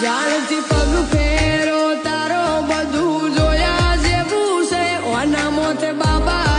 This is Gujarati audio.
જાણથી પગ ફેરો તારો બધું જોયા જેવું છે. ઓના મોતે બાબા